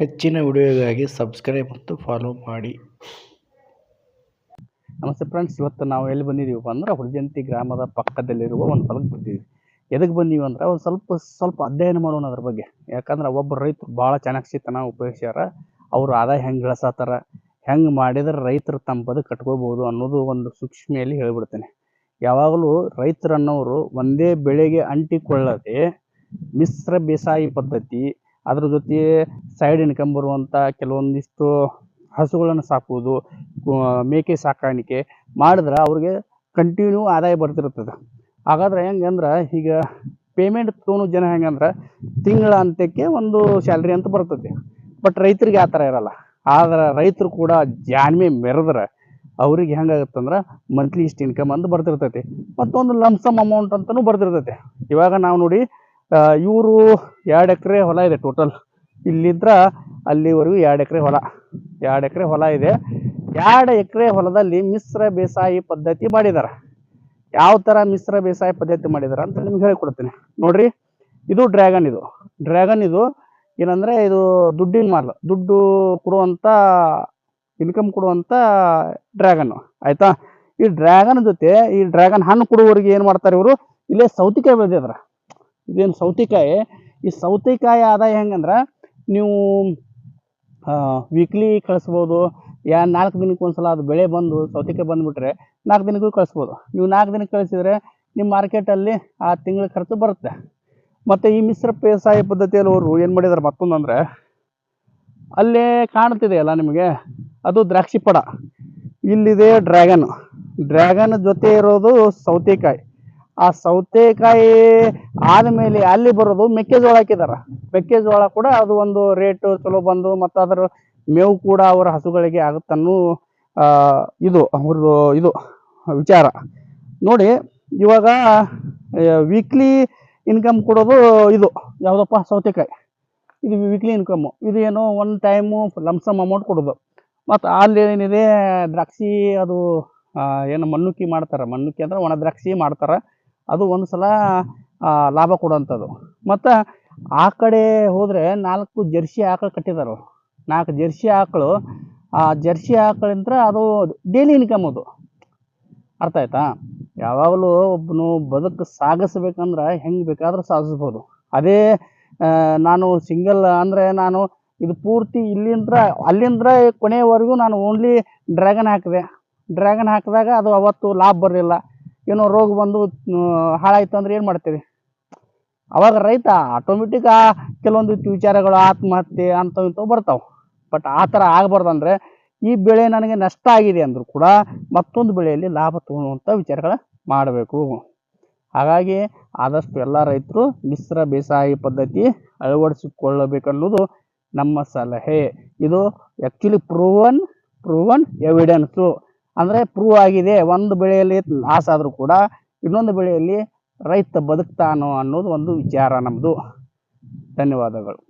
ಹೆಚ್ಚಿನ ವಿಡಿಯೋಗಾಗಿ ಸಬ್ಸ್ಕ್ರೈಬ್ ಮತ್ತು ಫಾಲೋ ಮಾಡಿ. ನಮಸ್ತೆ ಫ್ರೆಂಡ್ಸ್ ಇವತ್ತು ನಾವು ಎಲ್ಲಿ ಬಂದಿದ್ದೀವಪ್ಪ ಅಂದ್ರೆ ಹುಡ್ಜಂತಿ ಗ್ರಾಮದ ಪಕ್ಕದಲ್ಲಿರುವ ಒಂದು ಹೊಲಕ್ಕೆ ಬಂದಿದ್ದೀವಿ. ಎದಕ್ಕೆ ಬಂದೀವಿ ಅಂದ್ರೆ ಒಂದು ಸ್ವಲ್ಪ ಸ್ವಲ್ಪ ಅಧ್ಯಯನ ಮಾಡೋಣ ಅದ್ರ ಬಗ್ಗೆ. ಯಾಕಂದ್ರೆ ಒಬ್ಬ ರೈತರು ಭಾಳ ಚೆನ್ನಾಗಿ ಸಿಗ್ತಾನ ಉಪಯೋಗಿಸ್ಯಾರ, ಅವರು ಆದಾಯ ಹೆಂಗೆ ಗಳಿಸತ್ತಾರ ಹೆಂಗೆ ಮಾಡಿದ್ರೆ ರೈತರು ತಮ್ಮ ಬದುಕು ಕಟ್ಕೋಬೋದು ಅನ್ನೋದು ಒಂದು ಸೂಕ್ಷ್ಮೆಯಲ್ಲಿ ಹೇಳಿಬಿಡ್ತೇನೆ. ಯಾವಾಗಲೂ ರೈತರನ್ನೋರು ಒಂದೇ ಬೆಳೆಗೆ ಅಂಟಿಕೊಳ್ಳದೆ ಮಿಶ್ರ ಬೇಸಾಯ ಪದ್ಧತಿ ಅದ್ರ ಜೊತೆ ಸೈಡ್ ಇನ್ಕಮ್ ಬರುವಂಥ ಕೆಲವೊಂದಿಷ್ಟು ಹಸುಗಳನ್ನು ಸಾಕುವುದು ಮೇಕೆ ಸಾಕಾಣಿಕೆ ಮಾಡಿದ್ರೆ ಅವ್ರಿಗೆ ಕಂಟಿನ್ಯೂ ಆದಾಯ ಬರ್ತಿರ್ತದೆ. ಹಾಗಾದ್ರೆ ಹೆಂಗೆ ಅಂದ್ರೆ ಈಗ ಪೇಮೆಂಟ್ ತೊಗೊಳೋ ಜನ ಹೆಂಗಂದ್ರೆ ತಿಂಗಳ ಅಂತ್ಯಕ್ಕೆ ಒಂದು ಸ್ಯಾಲ್ರಿ ಅಂತ ಬರ್ತದೆ. ಬಟ್ ರೈತರಿಗೆ ಆ ಥರ ಇರಲ್ಲ. ಆದ್ರೆ ರೈತರು ಕೂಡ ಜಾಣ್ಮೆ ಮೆರೆದ್ರೆ ಅವ್ರಿಗೆ ಹೆಂಗಾಗತ್ತಂದ್ರೆ ಮಂತ್ಲಿ ಇಷ್ಟು ಇನ್ಕಮ್ ಅಂತ ಬರ್ತಿರ್ತೈತಿ ಮತ್ತೊಂದು ಲಮ್ಸಮ್ ಅಮೌಂಟ್ ಅಂತಲೂ ಬರ್ತಿರ್ತೈತಿ ಇವಾಗ ನಾವು ನೋಡಿ ಇವರು ಎರಡು ಎಕರೆ ಹೊಲ ಇದೆ ಟೋಟಲ್ ಇಲ್ಲಿಂದ ಅಲ್ಲಿವರೆಗೂ ಎರಡು ಎಕರೆ ಹೊಲ. ಎರಡು ಎಕರೆ ಹೊಲ ಇದೆ. ಎರಡು ಎಕರೆ ಹೊಲದಲ್ಲಿ ಮಿಶ್ರ ಬೇಸಾಯ ಪದ್ಧತಿ ಮಾಡಿದ್ದಾರೆ ಯಾವ ಥರ ಮಿಶ್ರ ಬೇಸಾಯ ಪದ್ಧತಿ ಮಾಡಿದ್ದಾರೆ ಅಂತ ನಿಮ್ಗೆ ಹೇಳಿಕೊಡ್ತೀನಿ. ನೋಡ್ರಿ, ಇದು ಡ್ರ್ಯಾಗನ್ ಇದು. ಡ್ರ್ಯಾಗನ್ ಇದು ಏನಂದರೆ ಇದು ದುಡ್ಡಿನ ಮಾಲ್ ದುಡ್ಡು ಕೊಡುವಂಥ ಇನ್ಕಮ್ ಕೊಡುವಂಥ ಡ್ರ್ಯಾಗನ್. ಆಯಿತಾ? ಈ ಡ್ರ್ಯಾಗನ್ ಜೊತೆ ಈ ಡ್ರ್ಯಾಗನ್ ಹಣ್ಣು ಕೊಡುವವರಿಗೆ ಏನು ಮಾಡ್ತಾರೆ ಇವರು? ಇಲ್ಲೇ ಸೌತಿಕಾಯಿ ಬೆಳೆದಿದ್ದಾರೆ ಇದೇನು ಸೌತೆಕಾಯಿ? ಈ ಸೌತೆಕಾಯಿ ಆದಾಯ ಹೆಂಗಂದ್ರೆ ನೀವು ವೀಕ್ಲಿ ಕಳಿಸ್ಬೋದು, ಯಾ ನಾಲ್ಕು ದಿನಕ್ಕೆ ಒಂದ್ಸಲ ಅದು ಬೆಳೆ ಬಂದು ಸೌತೆಕಾಯಿ ಬಂದುಬಿಟ್ರೆ ನಾಲ್ಕು ದಿನಕ್ಕೂ ಕಳಿಸ್ಬೋದು. ನೀವು ನಾಲ್ಕು ದಿನಕ್ಕೆ ಕಳಿಸಿದರೆ ನಿಮ್ಮ ಮಾರ್ಕೆಟಲ್ಲಿ ಆ ತಿಂಗಳ ಖರ್ಚು ಬರುತ್ತೆ. ಮತ್ತು ಈ ಮಿಶ್ರ ಬೇಸಾಯ ಪದ್ಧತಿಯಲ್ಲಿ ಅವರು ಏನು ಮಾಡಿದ್ದಾರೆ ಮತ್ತೊಂದಂದರೆ, ಅಲ್ಲೇ ಕಾಣ್ತಿದೆಯಲ್ಲ ನಿಮಗೆ? ಅದು ದ್ರಾಕ್ಷಿ ಪಡ. ಇಲ್ಲಿದೆ ಡ್ರ್ಯಾಗನ್. ಡ್ರ್ಯಾಗನ್ ಜೊತೆ ಇರೋದು ಸೌತೆಕಾಯಿ. ಆ ಸೌತೆಕಾಯಿ ಆದಮೇಲೆ ಅಲ್ಲಿ ಬರೋದು ಮೆಕ್ಕೆಜೋಳ ಹಾಕಿದಾರ. ಮೆಕ್ಕೆಜೋಳ ಕೂಡ ಅದು ಒಂದು ರೇಟು ಚಲೋ ಬಂದು ಮತ್ತು ಅದರ ಮೇವು ಕೂಡ ಅವರ ಹಸುಗಳಿಗೆ ಆಗುತ್ತನ್ನೋ ಇದು ಅವ್ರದ್ದು ಇದು ವಿಚಾರ. ನೋಡಿ ಇವಾಗ ವೀಕ್ಲಿ ಇನ್ಕಮ್ ಕೊಡೋದು ಇದು ಯಾವುದಪ್ಪ ಸೌತೆಕಾಯಿ. ಇದು ವೀಕ್ಲಿ ಇನ್ಕಮ್ಮು ಇದು ಏನೋ ಒನ್ ಟೈಮು ಲಮ್ಸಮ್ ಅಮೌಂಟ್ ಕೊಡೋದು. ಮತ್ತು ಅಲ್ಲಿ ಏನಿದೆ ದ್ರಾಕ್ಷಿ ಅದು ಏನು ಮಣ್ಣುಕ್ಕಿ ಮಾಡ್ತಾರೆ. ಮಣ್ಣುಕ್ಕಿ ಅಂದ್ರೆ ಒಣ ದ್ರಾಕ್ಷಿ ಮಾಡ್ತಾರೆ. ಅದು ಒಂದು ಸಲ ಲಾಭ ಕೊಡುವಂಥದ್ದು ಮತ್ತು ಆ ಕಡೆ ಹೋದರೆ ನಾಲ್ಕು ಜರ್ಸಿ ಆಕಳು ಕಟ್ಟಿದ್ದಾರೆ ಅವ್ರು ನಾಲ್ಕು ಜರ್ಸಿ ಆಕಳು, ಆ ಜರ್ಸಿ ಆಕಳಿಂದ ಅದು ಡೈಲಿ ಇನ್ಕಮ್ ಅದು. ಅರ್ಥ ಆಯ್ತಾ? ಯಾವಾಗಲೂ ಒಬ್ಬನು ಬದುಕು ಸಾಗಿಸ್ಬೇಕಂದ್ರೆ ಹೆಂಗೆ ಬೇಕಾದರೂ ಸಾಗಿಸ್ಬೋದು. ಅದೇ ನಾನು ಸಿಂಗಲ್ ಅಂದರೆ ನಾನು ಇದು ಪೂರ್ತಿ ಇಲ್ಲಿಂದ ಅಲ್ಲಿಂದ ಕೊನೆಯವರೆಗೂ ನಾನು ಓನ್ಲಿ ಡ್ರ್ಯಾಗನ್ ಹಾಕಿದೆ. ಡ್ರ್ಯಾಗನ್ ಹಾಕಿದಾಗ ಅದು ಅವತ್ತು ಲಾಭ ಬರಲಿಲ್ಲ. ಏನೋ ರೋಗ ಬಂದು ಹಾಳಾಯ್ತು ಅಂದ್ರೆ ಏನು ಮಾಡ್ತೀವಿ? ಅವಾಗ ರೈತ ಆಟೋಮೆಟಿಕ್ ಆ ಕೆಲವೊಂದು ವಿಚಾರಗಳು, ಆತ್ಮಹತ್ಯೆ ಅಂಥವು ಇಂಥವು ಬರ್ತಾವೆ. ಬಟ್ ಆ ಥರ ಆಗಬಾರ್ದಂದ್ರೆ ಈ ಬೆಳೆ ನನಗೆ ನಷ್ಟ ಆಗಿದೆ ಅಂದರೂ ಕೂಡ ಮತ್ತೊಂದು ಬೆಳೆಯಲ್ಲಿ ಲಾಭ ತಗೊಳ್ಳುವಂಥ ವಿಚಾರಗಳ ಮಾಡಬೇಕು. ಹಾಗಾಗಿ ಆದಷ್ಟು ಎಲ್ಲ ರೈತರು ಮಿಶ್ರ ಬೇಸಾಯ ಪದ್ಧತಿ ಅಳವಡಿಸಿಕೊಳ್ಳಬೇಕನ್ನೋದು ನಮ್ಮ ಸಲಹೆ. ಇದು ಆ್ಯಕ್ಚುಲಿ ಪ್ರೂವನ್ ಪ್ರೂವನ್ ಎವಿಡೆನ್ಸು ಅಂದರೆ ಪ್ರೂವ್ ಆಗಿದೆ, ಒಂದು ಬೆಳೆಯಲ್ಲಿ ಲಾಸ್ ಆದರೂ ಕೂಡ ಇನ್ನೊಂದು ಬೆಳೆಯಲ್ಲಿ ರೈತ ಬದುಕ್ತಾನೋ ಅನ್ನೋದು ಒಂದು ವಿಚಾರ ನಮ್ಮದು ಧನ್ಯವಾದಗಳು.